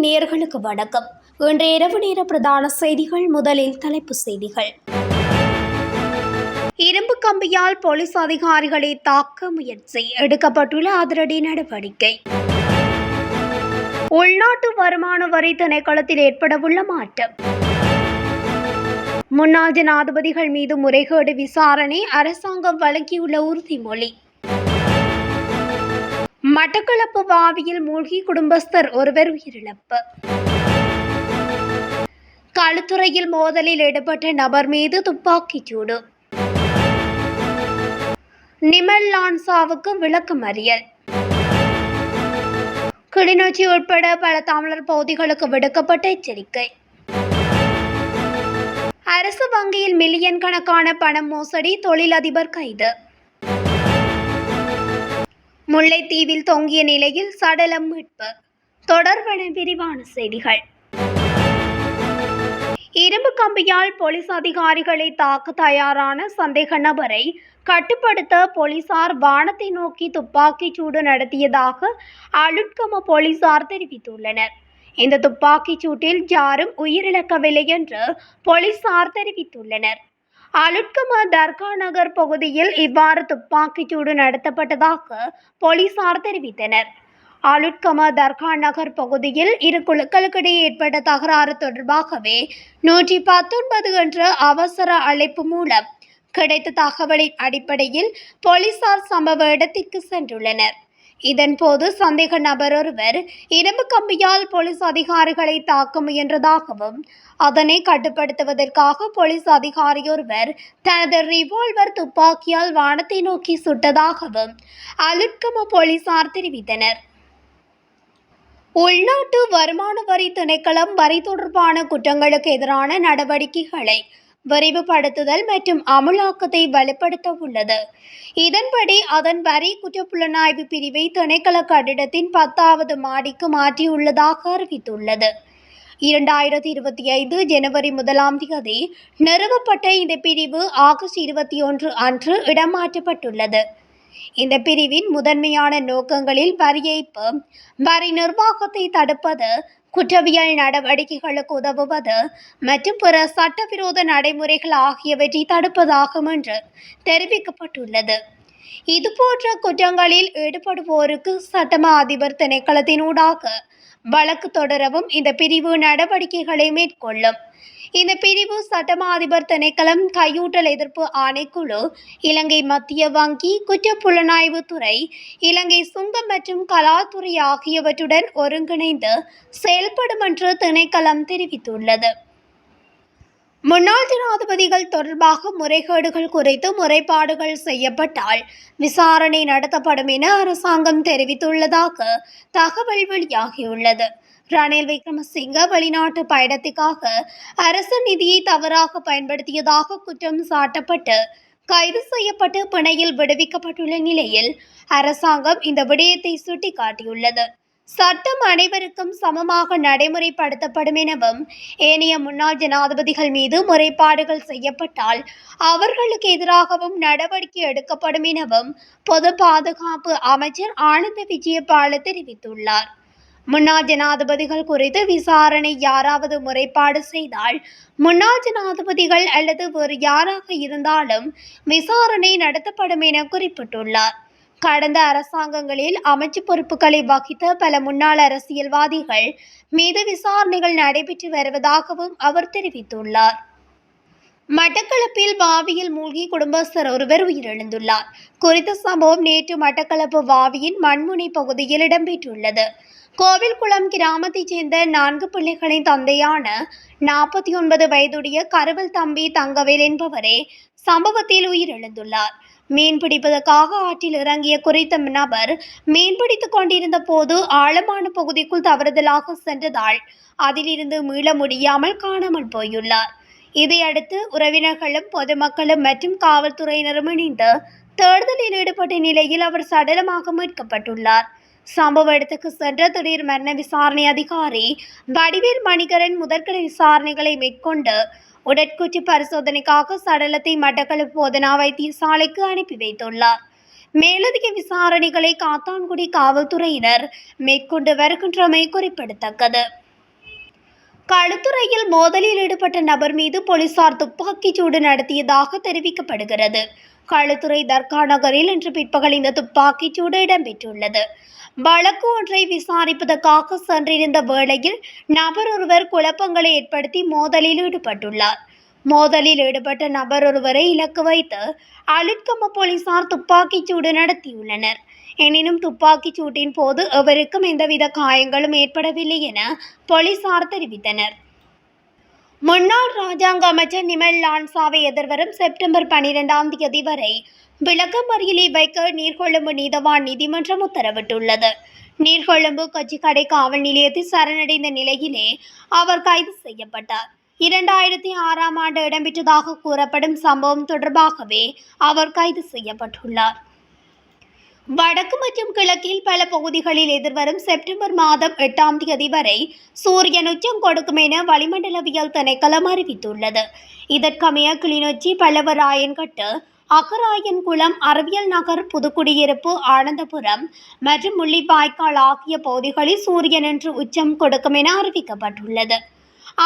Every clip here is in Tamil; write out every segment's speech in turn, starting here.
நேயர்களுக்கு வணக்கம். இன்றைய இரவு நேர பிரதான செய்திகள் முதலில் தலைப்பு செய்திகள். இரும்பு கம்பியால் போலீஸ் அதிகாரிகளை தாக்க முயற்சி எடுக்கப்பட்டுள்ள அதிரடி நடவடிக்கை. உள்நாட்டு வருமான வரி திணைக்களத்தில் ஏற்படவுள்ள மாற்றம். முன்னாள் ஜனாதிபதிகள் மீது முறைகேடு விசாரணை அரசாங்கம் வழங்கியுள்ள உறுதிமொழி. மட்டக்களப்பு பாவியில் மூழ்கி குடும்பஸ்தர் ஒருவர் உயிரிழப்பு. களுத்துறையில் மோதலில் ஈடுபட்ட நபர் மீது துப்பாக்கிச் சூடு. நிமல் லான்சாவுக்கு விளக்கு மறியல் கிளிநொச்சி உட்பட பல தமிழர் பகுதிகளுக்கு விடுக்கப்பட்ட எச்சரிக்கை. அரசு வங்கியில் மில்லியன் கணக்கான பணம் மோசடி தொழிலதிபர் கைது. முல்லைத்தீவில் தொங்கிய நிலையில் சடலம் மீட்பு. தொடர்பன விரிவான செய்திகள். இரும்பு கம்பியால் போலீஸ் அதிகாரிகளை தாக்க தயாரான சந்தேக நபரை கட்டுப்படுத்த போலீசார் வானத்தை நோக்கி துப்பாக்கிச் சூடு நடத்தியதாக அலுட்கம போலீசார் தெரிவித்துள்ளனர். இந்த துப்பாக்கிச் சூட்டில் யாரும் உயிரிழக்கவில்லை என்று போலீசார் தெரிவித்துள்ளனர். அலுட்கம தர்கா நகர் பகுதியில் இவ்வாறு துப்பாக்கிச் சூடு நடத்தப்பட்டதாக போலீசார் தெரிவித்தனர். அலுட்கம தர்கா நகர் பகுதியில் இரு குழுக்களுக்கிடையே ஏற்பட்ட தகராறு தொடர்பாகவே நூற்றி பத்தொன்பது என்ற அவசர அழைப்பு மூலம் கிடைத்த தகவலின் அடிப்படையில் போலீசார் சம்பவ இடத்திற்கு சென்றுள்ளனர். இதன்போது சந்தேக நபர் ஒருவர் இரும்பு கம்பியால் போலீஸ் அதிகாரிகளை தாக்க முயன்றதாகவும் அதனை கட்டுப்படுத்துவதற்காக போலீஸ் அதிகாரி ஒருவர் தனது ரிவால்வர் துப்பாக்கியால் வானத்தை நோக்கி சுட்டதாகவும் அலுட்கம போலீசார் தெரிவித்தனர். உள்நாட்டு வருமான வரி திணைக்களம் வரி தொடர்பான குற்றங்களுக்கு எதிரான நடவடிக்கைகளை விரைவுபடுத்துதல் மற்றும் அமுலாக்கத்தை வலுப்படுத்த உள்ளது. இதன்படி அதன் வரி குற்றப்புலனாய்வு பிரிவை திணைக்கள கட்டிடத்தின் பத்தாவது மாடிக்கு மாற்றியுள்ளதாக அறிவித்துள்ளது. இரண்டாயிரத்தி இருபத்தி ஐந்து ஜனவரி முதலாம் தேதி நிறுவப்பட்ட இந்த பிரிவு ஆகஸ்ட் இருபத்தி ஒன்று அன்று இடமாற்றப்பட்டுள்ளது. இந்த பிரிவின் முதன்மையான நோக்கங்களில் வரி ஏய்ப்பு வரி நிர்வாகத்தை தடுப்பது குற்றவியல் நடவடிக்கைகளுக்கு உதவுவது மற்றும் பிற சட்டவிரோத நடைமுறைகள் ஆகியவற்றை தடுப்பதாகும் என்று தெரிவிக்கப்பட்டுள்ளது. இதுபோன்ற குற்றங்களில் ஈடுபடுவோருக்கு சட்டமா அதிபர் திணைக்களத்தினூடாக வழக்கு தொடரவும் இந்த பிரிவு நடவடிக்கைகளை மேற்கொள்ளும். இந்த பிரிவு சட்டமா அதிபர் திணைக்களம் கையூட்டல் எதிர்ப்பு ஆணைக்குழு இலங்கை மத்திய வங்கி குற்றப்புலனாய்வு துறை இலங்கை சுங்கம் மற்றும் கலாத்துறை ஆகியவற்றுடன் ஒருங்கிணைந்து செயல்படும் என்று திணைக்களம் தெரிவித்துள்ளது. முன்னாள் ஜனாதிபதிகள் தொடர்பாக முறைகேடுகள் குறித்து முறைப்பாடுகள் செய்யப்பட்டால் விசாரணை நடத்தப்படும் என அரசாங்கம் தெரிவித்துள்ளதாக தகவல் வெளியாகியுள்ளது. ரணில் விக்ரமசிங்க வெளிநாட்டு பயணத்துக்காக அரசு நிதியை தவறாக பயன்படுத்தியதாக குற்றம் சாட்டப்பட்டு கைது செய்யப்பட்டு பிணையில் விடுவிக்கப்பட்டுள்ள நிலையில் அரசாங்கம் இந்த விடயத்தை சுட்டிக்காட்டியுள்ளது. சட்டம் அனைவருக்கும் சமமாக நடைமுறைப்படுத்தப்படும் எனவும் ஏனைய முன்னாள் ஜனாதிபதிகள் மீது முறைப்பாடுகள் செய்யப்பட்டால் அவர்களுக்கு எதிராகவும் நடவடிக்கை எடுக்கப்படும் எனவும் பொது பாதுகாப்பு அமைச்சர் ஆனந்த விஜயபால தெரிவித்துள்ளார். முன்னாள் ஜனாதிபதிகள் குறித்து விசாரணை யாராவது முறைப்பாடு செய்தால் முன்னாள் ஜனாதிபதிகள் அல்லது வேறு யாராக இருந்தாலும் விசாரணை நடத்தப்படும் என குறிப்பிட்டுள்ளார். கடந்த அரசாங்கங்களில் அமைச்சு பொறுப்புகளை வகித்த பல முன்னாள் அரசியல்வாதிகள் மீது விசாரணைகள் நடைபெற்று வருவதாகவும் அவர் தெரிவித்துள்ளார். மட்டக்களப்பில் வாவியில் மூழ்கி குடும்பஸ்தர் ஒருவர் உயிரிழந்துள்ளார். குறித்த சம்பவம் நேற்று மட்டக்களப்பு வாவியின் மண்முனை பகுதியில் இடம்பெற்றுள்ளது. கோவில்குளம் கிராமத்தைச் சேர்ந்த நான்கு பிள்ளைகளின் தந்தையான நாற்பத்தி ஒன்பது வயதுடைய கருவல் தம்பி தங்கவேல் என்பவரே சம்பவத்தில் உயிரிழந்துள்ளார். மீன் பிடிப்பதற்காக ஆற்றில் இறங்கிய குறித்த நபர் மீன்பிடித்துக் கொண்டிருந்த போது ஆழமான பகுதிக்குள் தவறுதலாக சென்றதால் அதிலிருந்து மீள முடியாமல் காணாமல் போயுள்ளார். இதையடுத்து உறவினர்களும் பொதுமக்களும் மற்றும் காவல்துறையினரும் இணைந்து தேடுதலில் ஈடுபட்ட நிலையில் அவர் சடலமாக மீட்கப்பட்டுள்ளார். சம்பவ இடத்துக்கு சென்ற திடீர் மரண விசாரணை அதிகாரி வடிவேல் மணிகரன் முதற்கட விசாரணைகளை மேற்கொண்டு உடற்கூற்று பரிசோதனைக்காக சடலத்தை மட்டக்களப்பு போதனா வைத்தியசாலைக்கு அனுப்பி வைத்துள்ளார். மேலதிக விசாரணைகளை காத்தான்குடி காவல்துறையினர் மேற்கொண்டு வருகின்றமை குறிப்பிடத்தக்கது. களுத்துறையில் மோதலில் ஈடுபட்ட நபர் மீது போலீசார் துப்பாக்கிச் சூடு நடத்தியதாக தெரிவிக்கப்படுகிறது. களுத்துறை தர்கா நகரில் இன்று பிற்பகல் இந்த துப்பாக்கிச் சூடு இடம்பெற்றுள்ளது. வழக்கு ஒன்றை விசாரிப்பதற்காக சென்றிருந்த வேளையில் நபர் ஒருவர் குழப்பங்களை ஏற்படுத்தி மோதலில் ஈடுபட்டுள்ளார். மோதலில் ஈடுபட்ட நபர் ஒருவரை இலக்கு வைத்து அலுட்கம போலீசார் துப்பாக்கிச் சூடு நடத்தியுள்ளனர். எனினும் துப்பாக்கிச் சூட்டின் போது எவருக்கும் எந்தவித காயங்களும் ஏற்படவில்லை என போலீசார் தெரிவித்தனர். முன்னாள் ராஜாங்க அமைச்சர் நிமல் லான்சாவை எதிர்வரும் செப்டம்பர் பனிரெண்டாம் தேதி வரை விளக்கமறியலை வைக்க நீர்கொழும்பு நீதவான் நீதிமன்றம் உத்தரவிட்டுள்ளது. நீர்கொழும்பு கச்சிக்கடை காவல் நிலையத்தில் சரணடைந்த நிலையிலே அவர் கைது செய்யப்பட்டார். இரண்டாயிரத்தி ஆறாம் ஆண்டு இடம்பெற்றதாக கூறப்படும் சம்பவம் தொடர்பாகவே அவர் கைது செய்யப்பட்டுள்ளார். வடக்கு மற்றும் கிழக்கில் பல பகுதிகளில் எதிர்வரும் செப்டம்பர் மாதம் எட்டாம் தேதி வரை சூரியன் உச்சம் கொடுக்கும் என வளிமண்டலவியல் திணைக்களம் அறிவித்துள்ளது. இதற்கமைய கிளிநொச்சி பல்லவராயன்கட்டு அக்கராயன்குளம் அறிவியல் நகர் புதுக்குடியிருப்பு ஆனந்தபுரம் மற்றும் முள்ளிவாய்க்கால் ஆகிய பகுதிகளில் சூரியன் என்று உச்சம் கொடுக்கும் என அறிவிக்கப்பட்டுள்ளது.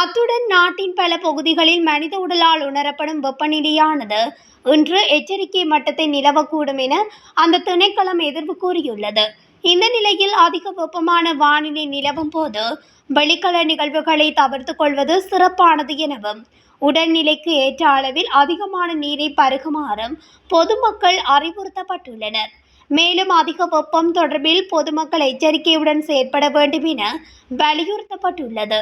அத்துடன் நாட்டின் பல பகுதிகளில் மனித உடலால் உணரப்படும் வெப்பநிலையானது இன்று எச்சரிக்கை மட்டத்தை நிலவக்கூடும் என அந்த திணைக்களம் எதிர்வு கூறியுள்ளது. இந்த நிலையில் அதிக வெப்பமான வானிலை நிலவும் போது வெளிக்கல நிகழ்வுகளை தவிர்த்து கொள்வது சிறப்பானது எனவும் உடல்நிலைக்கு ஏற்ற அளவில் அதிகமான நீரை பருகுமாறும் பொதுமக்கள் அறிவுறுத்தப்பட்டுள்ளனர். மேலும் அதிக வெப்பம் தொடர்பில் பொதுமக்கள் எச்சரிக்கையுடன் செயற்பட வேண்டும் என வலியுறுத்தப்பட்டுள்ளது.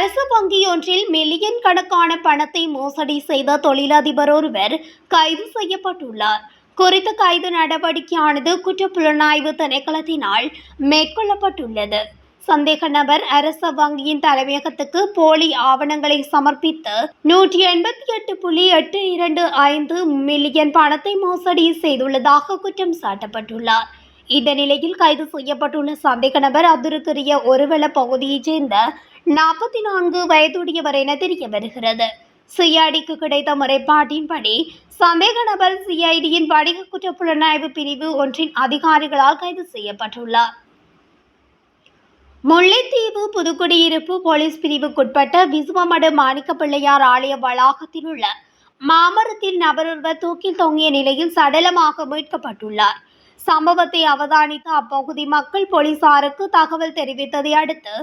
அரசு வங்கியொன்றில் மில்லியன் கணக்கான பணத்தை மோசடி செய்த தொழிலதிபர் ஒருவர் கைது செய்யப்பட்டுள்ளார். குறித்த கைது நடவடிக்கையானது குற்றப்புலனாய்வு திணைக்களத்தினால் மேற்கொள்ளப்பட்டுள்ளது. சந்தேக நபர் அரச வங்கியின் தலைமையகத்துக்கு போலி ஆவணங்களை சமர்ப்பித்து நூற்றி எண்பத்தி எட்டு புள்ளி எட்டு இரண்டு ஐந்து மில்லியன் பணத்தை மோசடி செய்துள்ளதாக குற்றம் சாட்டப்பட்டுள்ளார். இந்த நிலையில் கைது செய்யப்பட்டுள்ள சந்தேக நபர் அதிருக்கிறிய ஒருவல பகுதியைச் சேர்ந்த நாற்பத்தி நான்கு வயதுடையவர் என தெரிய வருகிறது சிஐடிக்கு கிடைத்த முறைப்பாட்டின்படி சந்தேக நபர் சிஐடியின் வணிக குற்ற புலனாய்வு பிரிவு ஒன்றின் அதிகாரிகளால் கைது செய்யப்பட்டுள்ளார். முல்லைத்தீவு புதுக்குடியிருப்பு போலீஸ் பிரிவுக்குட்பட்ட விசுவமடு மாணிக்க பிள்ளையார் ஆலய வளாகத்தில் உள்ள மாமரத்தில் நபரொருவர் தூக்கில் தொங்கிய நிலையில் சடலமாக மீட்கப்பட்டுள்ளார். சம்பவத்தை அவதானித்த அப்பகுதி மக்கள் போலீசாருக்கு தகவல் தெரிவித்ததை அடுத்து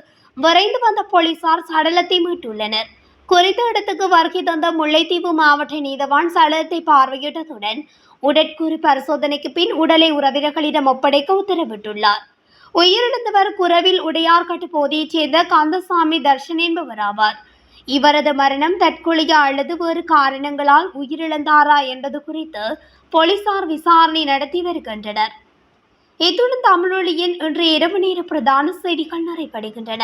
விரைந்து வந்த போலீசார் சடலத்தை மீட்டுள்ளனர். குறித்த இடத்துக்கு வருகை தந்த முல்லைத்தீவு மாவட்ட நீதவான் சடலத்தை பார்வையிட்டதுடன் உடற்கூறு பரிசோதனைக்கு பின் உடலை உறவினர்களிடம் ஒப்படைக்க உத்தரவிட்டுள்ளார். உயிரிழந்தவர் குரவில் உடையார்கட்டு பகுதியைச் சேர்ந்த கந்தசாமி தர்ஷன் என்பவர் ஆவார். இவரது மரணம் தற்கொலையா அல்லது வேறு காரணங்களால் உயிரிழந்தாரா என்பது குறித்து போலீசார் விசாரணை நடத்தி வருகின்றனர். இத்துடன் தமிழொலியின் இன்று இரவு நேர பிரதான செய்திகள் நிறைவடைகின்றன.